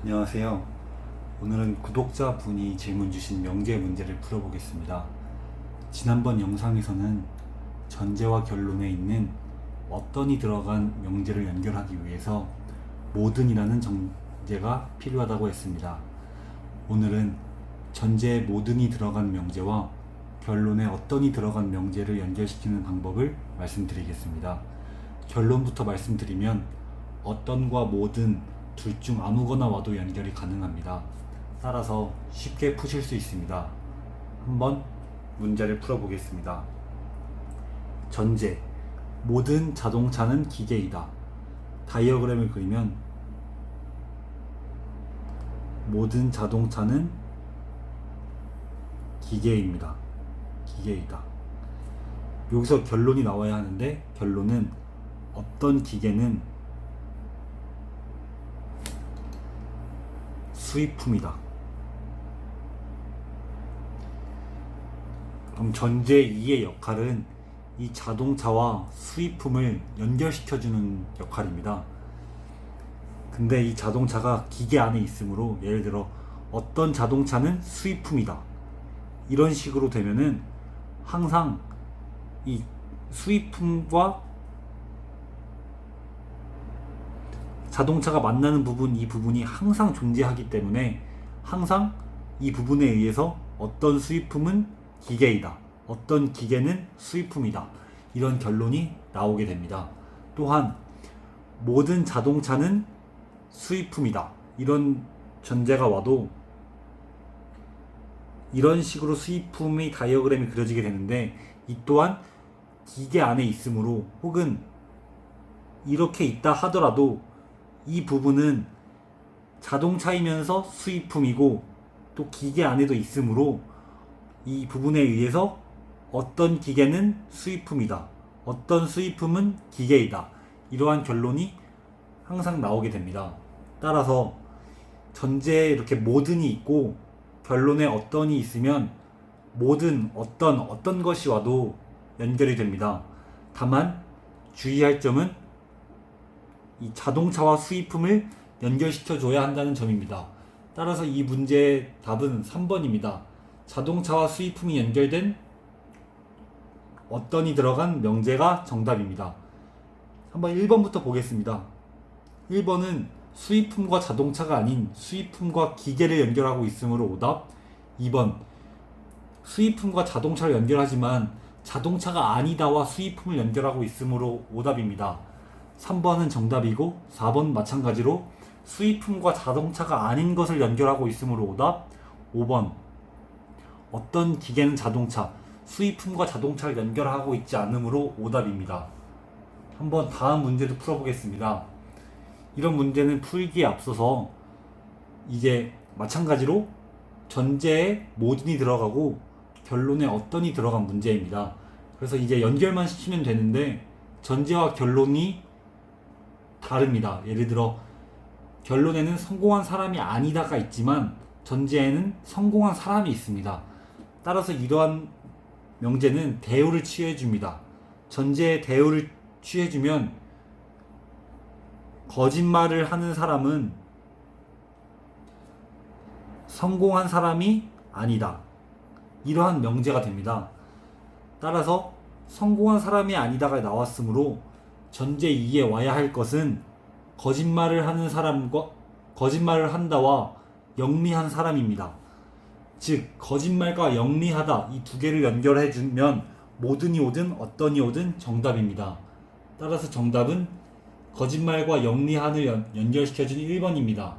안녕하세요. 오늘은 구독자분이 질문 주신 명제 문제를 풀어보겠습니다. 지난번 영상에서는 전제와 결론에 있는 어떤이 들어간 명제를 연결하기 위해서 모든이라는 정제가 필요하다고 했습니다. 오늘은 전제에 모든이 들어간 명제와 결론에 어떤이 들어간 명제를 연결시키는 방법을 말씀드리겠습니다. 결론부터 말씀드리면 어떤과 모든 둘 중 아무거나 와도 연결이 가능합니다. 따라서 쉽게 푸실 수 있습니다. 한번 문제를 풀어보겠습니다. 전제 모든 자동차는 기계이다. 다이어그램을 그리면 모든 자동차는 기계입니다. 기계이다. 여기서 결론이 나와야 하는데 결론은 어떤 기계는 수입품이다. 그럼 전제 2의 역할은 이 자동차와 수입품을 연결시켜주는 역할입니다. 근데 이 자동차가 기계 안에 있으므로 예를 들어 어떤 자동차는 수입품이다. 이런 식으로 되면은 항상 이 수입품과 자동차가 만나는 부분 이 부분이 항상 존재하기 때문에 항상 이 부분에 의해서 어떤 수입품은 기계이다. 어떤 기계는 수입품이다. 이런 결론이 나오게 됩니다. 또한 모든 자동차는 수입품이다. 이런 전제가 와도 이런 식으로 수입품의 다이어그램이 그려지게 되는데 이 또한 기계 안에 있으므로 혹은 이렇게 있다 하더라도 이 부분은 자동차이면서 수입품이고 또 기계 안에도 있으므로 이 부분에 의해서 어떤 기계는 수입품이다. 어떤 수입품은 기계이다. 이러한 결론이 항상 나오게 됩니다. 따라서 전제에 이렇게 모든이 있고 결론에 어떤이 있으면 모든 어떤 어떤 것이 와도 연결이 됩니다. 다만 주의할 점은 이 자동차와 수입품을 연결시켜 줘야 한다는 점입니다. 따라서 이 문제의 답은 3번입니다. 자동차와 수입품이 연결된 어떤이 들어간 명제가 정답입니다. 한번 1번부터 보겠습니다. 1번은 수입품과 자동차가 아닌 수입품과 기계를 연결하고 있으므로 오답. 2번 수입품과 자동차를 연결하지만 자동차가 아니다와 수입품을 연결하고 있으므로 오답입니다. 3번은 정답이고 4번 마찬가지로 수입품과 자동차가 아닌 것을 연결하고 있으므로 오답 5번 어떤 기계는 자동차 수입품과 자동차를 연결하고 있지 않으므로 오답입니다. 한번 다음 문제도 풀어보겠습니다. 이런 문제는 풀기에 앞서서 이게 마찬가지로 전제에 모든이 들어가고 결론에 어떤이 들어간 문제입니다. 그래서 이제 연결만 시키면 되는데 전제와 결론이 다릅니다. 예를 들어 결론에는 성공한 사람이 아니다가 있지만 전제에는 성공한 사람이 있습니다. 따라서 이러한 명제는 대우를 취해 줍니다. 전제에 대우를 취해 주면 거짓말을 하는 사람은 성공한 사람이 아니다. 이러한 명제가 됩니다. 따라서 성공한 사람이 아니다가 나왔으므로 전제 2에 와야 할 것은 거짓말을 하는 사람과 거짓말을 한다와 영리한 사람입니다. 즉 거짓말과 영리하다 이 두 개를 연결해 주면 모든이 오든 어떤이 오든 정답입니다. 따라서 정답은 거짓말과 영리한을 연, 연결시켜준 1번입니다.